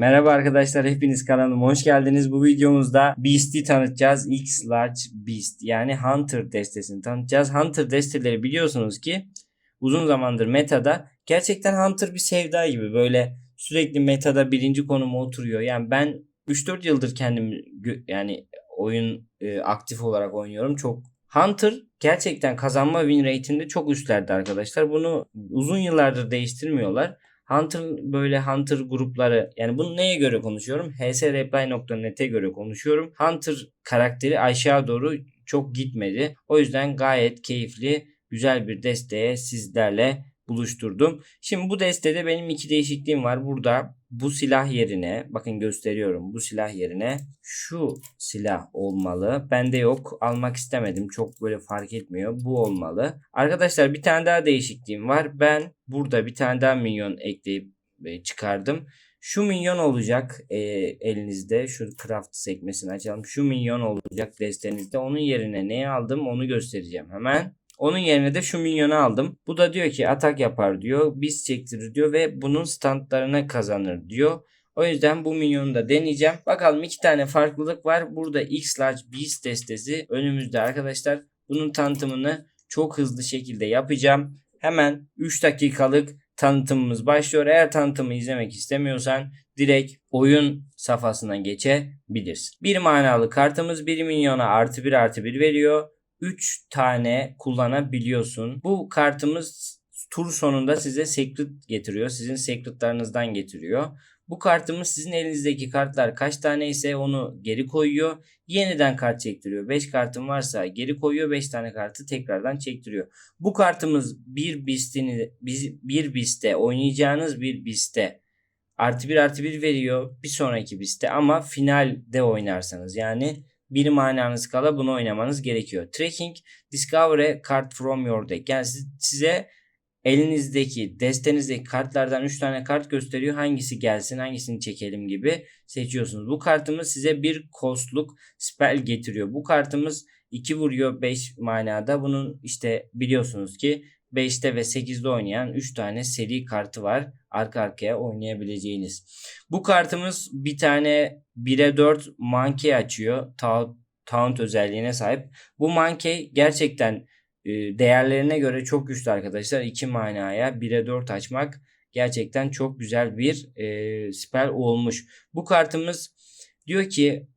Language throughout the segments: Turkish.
Merhaba arkadaşlar hepiniz kanalıma hoş geldiniz. Bu videomuzda Beast'i tanıtacağız. X Large Beast yani Hunter destesini tanıtacağız. Hunter desteleri biliyorsunuz ki uzun zamandır metada gerçekten Hunter bir sevda gibi böyle sürekli metada birinci konuma oturuyor. Yani ben 3-4 yıldır kendim gö- yani oyun e, aktif olarak oynuyorum. Çok Hunter gerçekten kazanma win rate'inde çok üstlerde arkadaşlar. Bunu uzun yıllardır değiştirmiyorlar. Hunter böyle Hunter grupları yani bunu neye göre konuşuyorum? hsreply.net'e göre konuşuyorum. Hunter karakteri aşağı doğru çok gitmedi. O yüzden gayet keyifli, güzel bir desteğe sizlerle buluşturdum. Şimdi bu destede benim iki değişikliğim var. Burada bu silah yerine bakın gösteriyorum. Bu silah yerine şu silah olmalı. Bende yok. Almak istemedim. Çok böyle fark etmiyor. Bu olmalı. Arkadaşlar bir tane daha değişikliğim var. Ben burada bir tane daha minyon ekleyip e, çıkardım. Şu minyon olacak e, elinizde. Şu craft sekmesini açalım. Şu minyon olacak destenizde. Onun yerine neyi aldım onu göstereceğim hemen. Onun yerine de şu minyonu aldım. Bu da diyor ki atak yapar diyor. Biz çektirir diyor ve bunun standlarına kazanır diyor. O yüzden bu minyonu da deneyeceğim. Bakalım iki tane farklılık var. Burada X Large Beast destesi önümüzde arkadaşlar. Bunun tanıtımını çok hızlı şekilde yapacağım. Hemen 3 dakikalık tanıtımımız başlıyor. Eğer tanıtımı izlemek istemiyorsan direkt oyun safhasına geçebilirsin. Bir manalı kartımız 1 milyona artı 1 artı 1 veriyor. 3 tane kullanabiliyorsun. Bu kartımız tur sonunda size secret getiriyor. Sizin secretlarınızdan getiriyor. Bu kartımız sizin elinizdeki kartlar kaç tane ise onu geri koyuyor. Yeniden kart çektiriyor. 5 kartın varsa geri koyuyor. 5 tane kartı tekrardan çektiriyor. Bu kartımız bir bistini bir biste oynayacağınız bir biste artı 1 artı 1 veriyor. Bir sonraki biste ama finalde oynarsanız yani bir mananız kala bunu oynamanız gerekiyor. Tracking Discover a card from your deck. Yani size elinizdeki destenizdeki kartlardan 3 tane kart gösteriyor. Hangisi gelsin hangisini çekelim gibi seçiyorsunuz. Bu kartımız size bir kostluk spell getiriyor. Bu kartımız 2 vuruyor 5 manada. Bunun işte biliyorsunuz ki 5'te ve 8'de oynayan 3 tane seri kartı var. Arka arkaya oynayabileceğiniz. Bu kartımız bir tane 1'e 4 monkey açıyor. Ta taunt özelliğine sahip. Bu monkey gerçekten e, değerlerine göre çok güçlü arkadaşlar. 2 manaya 1'e 4 açmak gerçekten çok güzel bir e, spell olmuş. Bu kartımız diyor ki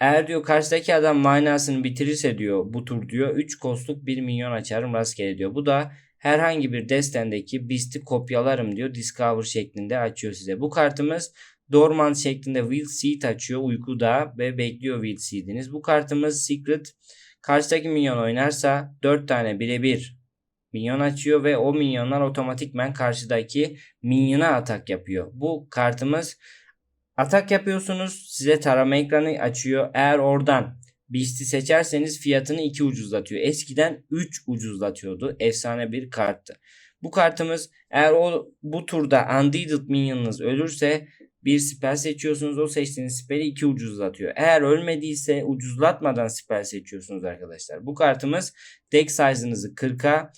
eğer diyor karşıdaki adam manasını bitirirse diyor bu tur diyor 3 kostluk 1 milyon açarım rastgele diyor. Bu da herhangi bir destendeki beast'i kopyalarım diyor. Discover şeklinde açıyor size. Bu kartımız Dormant şeklinde Will Seed açıyor uykuda ve bekliyor Will Seed'iniz. Bu kartımız Secret karşıdaki minyon oynarsa 4 tane birebir minyon açıyor ve o minyonlar otomatikmen karşıdaki minyona atak yapıyor. Bu kartımız Atak yapıyorsunuz. Size tarama ekranı açıyor. Eğer oradan Beast'i seçerseniz fiyatını 2 ucuzlatıyor. Eskiden 3 ucuzlatıyordu. Efsane bir karttı. Bu kartımız eğer o bu turda Undeaded Minion'ınız ölürse bir spell seçiyorsunuz. O seçtiğiniz spell'i 2 ucuzlatıyor. Eğer ölmediyse ucuzlatmadan spell seçiyorsunuz arkadaşlar. Bu kartımız deck size'ınızı 40'a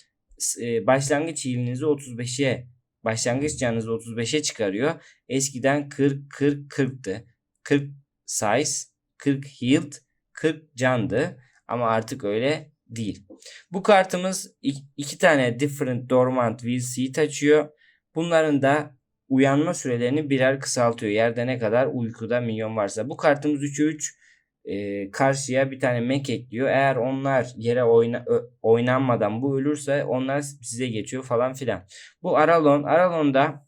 başlangıç heal'inizi 35'e başlangıç canınızı 35'e çıkarıyor. Eskiden 40 40 40'tı. 40 size, 40 healed, 40 candı ama artık öyle değil. Bu kartımız iki tane different dormant will seat açıyor. Bunların da uyanma sürelerini birer kısaltıyor. Yerde ne kadar uykuda milyon varsa. Bu kartımız 3'e 3 e, karşıya bir tane mek ekliyor. Eğer onlar yere oyna, ö, oynanmadan bu ölürse onlar size geçiyor falan filan. Bu Aralon. Aralon'da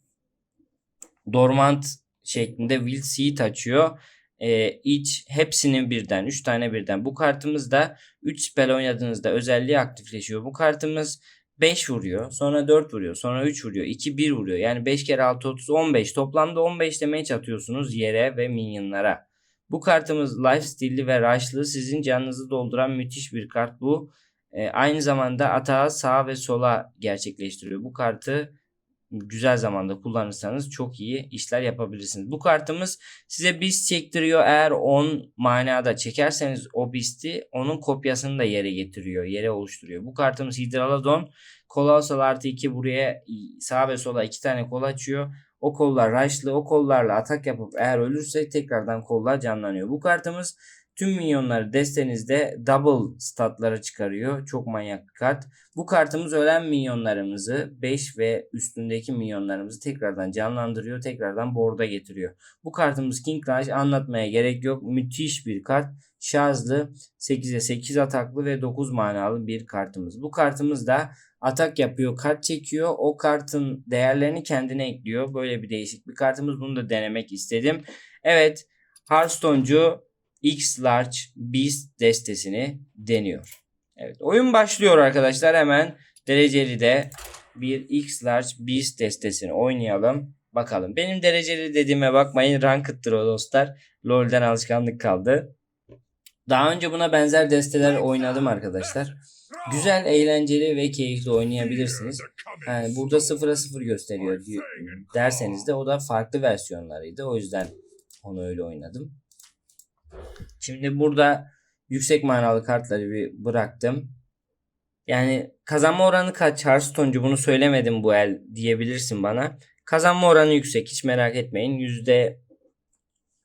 dormant şeklinde will seat açıyor. E, iç hepsinin birden 3 tane birden. Bu kartımızda 3 spell oynadığınızda özelliği aktifleşiyor. Bu kartımız 5 vuruyor. Sonra 4 vuruyor. Sonra 3 vuruyor. 2 1 vuruyor. Yani 5 kere 6 30 15. Toplamda 15 damage atıyorsunuz yere ve minyonlara. Bu kartımız lifesteal'li ve rush'lı sizin canınızı dolduran müthiş bir kart bu. E, aynı zamanda atağı sağa ve sola gerçekleştiriyor. Bu kartı güzel zamanda kullanırsanız çok iyi işler yapabilirsiniz. Bu kartımız size BIST çektiriyor. Eğer 10 manada çekerseniz o BIST'i onun kopyasını da yere getiriyor. Yere oluşturuyor. Bu kartımız Hydralodon. Colossal artı 2 buraya sağ ve sola 2 tane kol açıyor. O kollar rushlı. O kollarla atak yapıp eğer ölürse tekrardan kollar canlanıyor. Bu kartımız tüm minyonları destenizde double statlara çıkarıyor. Çok manyak bir kart. Bu kartımız ölen minyonlarımızı 5 ve üstündeki minyonlarımızı tekrardan canlandırıyor. Tekrardan board'a getiriyor. Bu kartımız King Rush anlatmaya gerek yok. Müthiş bir kart. Şarjlı 8'e 8 ataklı ve 9 manalı bir kartımız. Bu kartımız da atak yapıyor, kart çekiyor. O kartın değerlerini kendine ekliyor. Böyle bir değişik bir kartımız. Bunu da denemek istedim. Evet, Hearthstone'cu X Large Beast destesini deniyor. Evet, oyun başlıyor arkadaşlar. Hemen dereceli de bir X Large Beast destesini oynayalım. Bakalım. Benim dereceli dediğime bakmayın. Ranked'dır o dostlar. LoL'den alışkanlık kaldı. Daha önce buna benzer desteler oynadım arkadaşlar. Güzel, eğlenceli ve keyifli oynayabilirsiniz. Yani burada 0'a 0 gösteriyor derseniz de o da farklı versiyonlarıydı. O yüzden onu öyle oynadım. Şimdi burada yüksek manalı kartları bir bıraktım. Yani kazanma oranı kaç? Hearthstone'cu bunu söylemedim bu el diyebilirsin bana. Kazanma oranı yüksek hiç merak etmeyin. Yüzde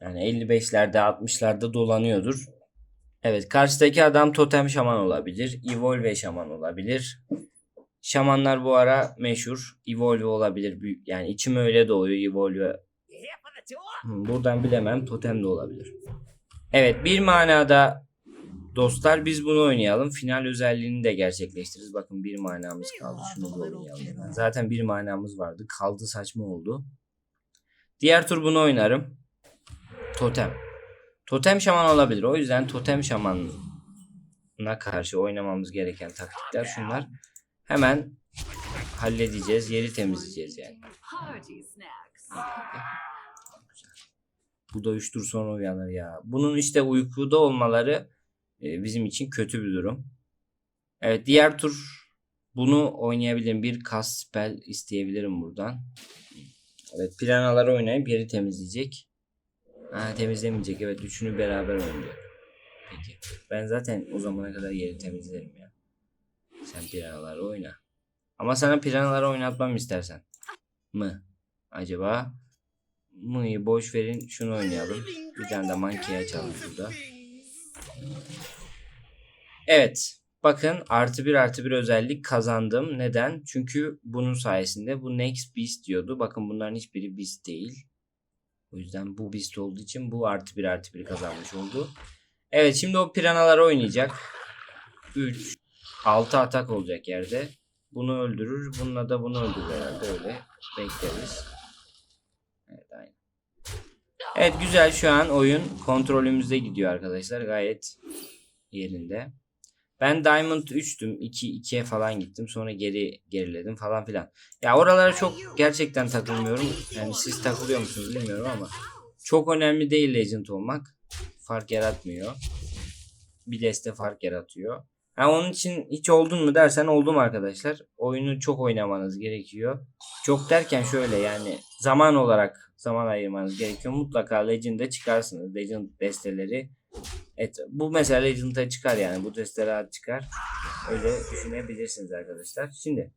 yani 55'lerde 60'larda dolanıyordur. Evet karşıdaki adam totem şaman olabilir. Evolve şaman olabilir. Şamanlar bu ara meşhur. Evolve olabilir. Büyük- Yani içim öyle doğuyor Evolve. Buradan bilemem. Totem de olabilir. Evet bir manada dostlar biz bunu oynayalım. Final özelliğini de gerçekleştiririz. Bakın bir manamız kaldı. Şunu da oynayalım. hemen. Zaten bir manamız vardı. Kaldı saçma oldu. Diğer tur bunu oynarım. Totem. Totem şaman olabilir. O yüzden totem şamanına karşı oynamamız gereken taktikler şunlar. Hemen halledeceğiz. Yeri temizleyeceğiz yani. Bu da 3 tur sonra uyanır ya. Bunun işte uykuda olmaları e, bizim için kötü bir durum. Evet diğer tur bunu oynayabilirim. Bir cast spell isteyebilirim buradan. Evet piranaları oynayıp yeri temizleyecek. Ha, temizlemeyecek. Evet üçünü beraber oynayacak. Peki. Ben zaten o zamana kadar yeri temizlerim ya. Sen piranaları oyna. Ama sana piranaları oynatmam istersen. Mı? Acaba? Mı'yı boş verin şunu oynayalım. Bir tane de monkey açalım şurada. Evet. Bakın artı bir artı bir özellik kazandım. Neden? Çünkü bunun sayesinde bu next beast diyordu. Bakın bunların hiçbiri beast değil. O yüzden bu beast olduğu için bu artı bir artı bir kazanmış oldu. Evet şimdi o piranalar oynayacak. 3 6 atak olacak yerde. Bunu öldürür. Bununla da bunu öldürür herhalde öyle. Bekleriz. Evet güzel şu an oyun kontrolümüzde gidiyor arkadaşlar. Gayet yerinde. Ben Diamond 3'tüm. 2 2'ye falan gittim. Sonra geri geriledim falan filan. Ya oralara çok gerçekten takılmıyorum. Yani siz takılıyor musunuz bilmiyorum ama çok önemli değil Legend olmak. Fark yaratmıyor. Bir deste fark yaratıyor. Ha, onun için hiç oldun mu dersen oldum arkadaşlar. Oyunu çok oynamanız gerekiyor. Çok derken şöyle yani zaman olarak zaman ayırmanız gerekiyor. Mutlaka Legend'e çıkarsınız. Legend desteleri. Evet, bu mesela Legend'a çıkar yani. Bu desteler çıkar. Öyle düşünebilirsiniz arkadaşlar. Şimdi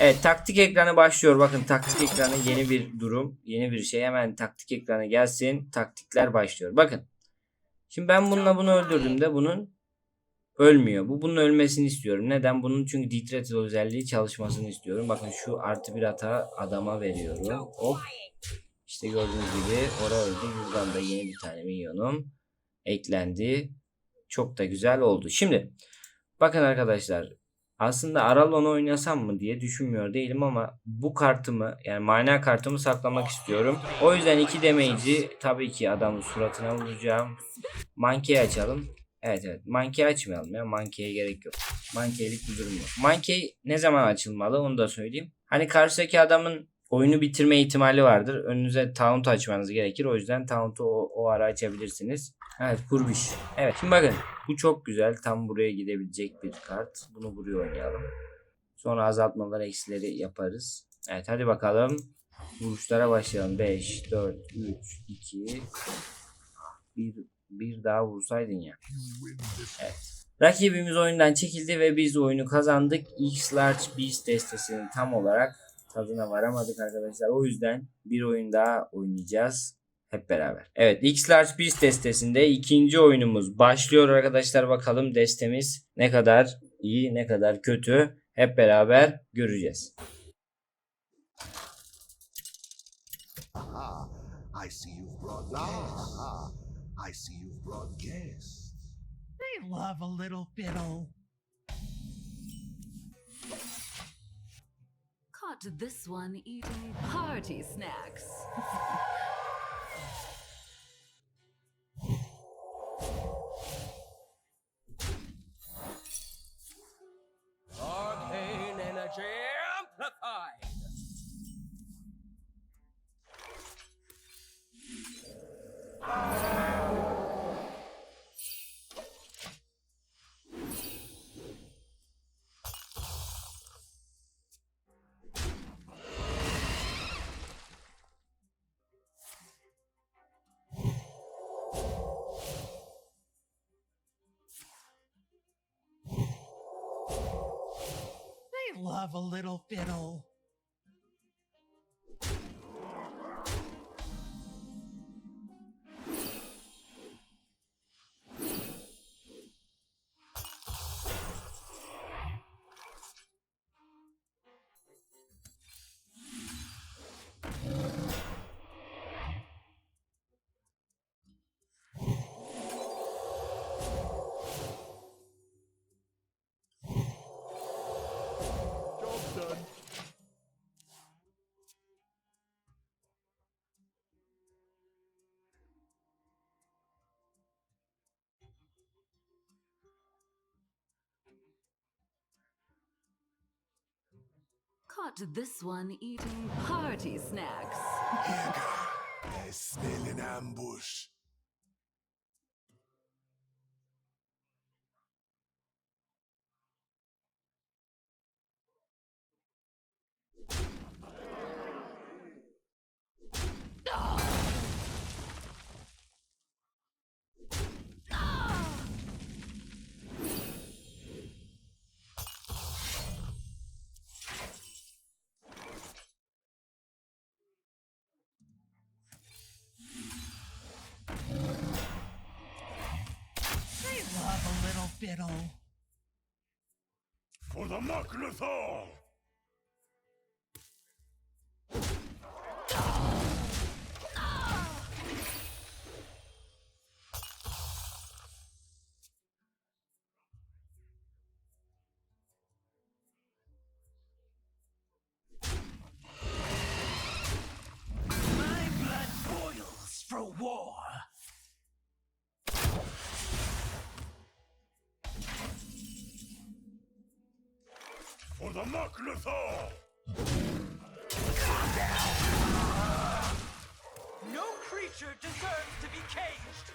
Evet taktik ekranı başlıyor. Bakın taktik ekranı yeni bir durum. Yeni bir şey. Hemen taktik ekranı gelsin. Taktikler başlıyor. Bakın. Şimdi ben bununla bunu öldürdüğümde bunun ölmüyor. Bu bunun ölmesini istiyorum. Neden? Bunun çünkü Ditretil özelliği çalışmasını istiyorum. Bakın şu artı bir hata adama veriyorum. Hop. İşte gördüğünüz gibi ora öldü. Buradan da yeni bir tane minyonum eklendi. Çok da güzel oldu. Şimdi bakın arkadaşlar aslında Aralon'u oynasam mı diye düşünmüyor değilim ama bu kartımı yani mana kartımı saklamak istiyorum. O yüzden iki damage'i tabii ki adamın suratına vuracağım. Monkey açalım. Evet evet. Monkey açmayalım ya. Monkey'e gerek yok. Monkey'lik bir durum yok. Monkey ne zaman açılmalı onu da söyleyeyim. Hani karşıdaki adamın oyunu bitirme ihtimali vardır. Önünüze taunt açmanız gerekir. O yüzden taunt'u o, o ara açabilirsiniz. Evet kurbiş. Evet şimdi bakın. Bu çok güzel. Tam buraya gidebilecek bir kart. Bunu buraya oynayalım. Sonra azaltmalar eksileri yaparız. Evet hadi bakalım. Vuruşlara başlayalım. 5, 4, 3, 2, bir, bir daha vursaydın ya. Evet. Rakibimiz oyundan çekildi ve biz oyunu kazandık. X Large Beast destesini tam olarak tadına varamadık arkadaşlar. O yüzden bir oyun daha oynayacağız hep beraber. Evet X Large Beast destesinde ikinci oyunumuz başlıyor arkadaşlar. Bakalım destemiz ne kadar iyi ne kadar kötü hep beraber göreceğiz. Aha, I see you've brought guests. Aha, I see you've brought guests. They love a little fiddle. Caught this one eating party snacks. love a little fiddle. Caught this one eating party snacks. I smell an ambush. A little fiddle. For the Maknathal! For the Maknathal! No creature deserves to be caged.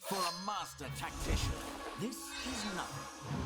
For a master tactician. This is nothing.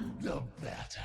the better.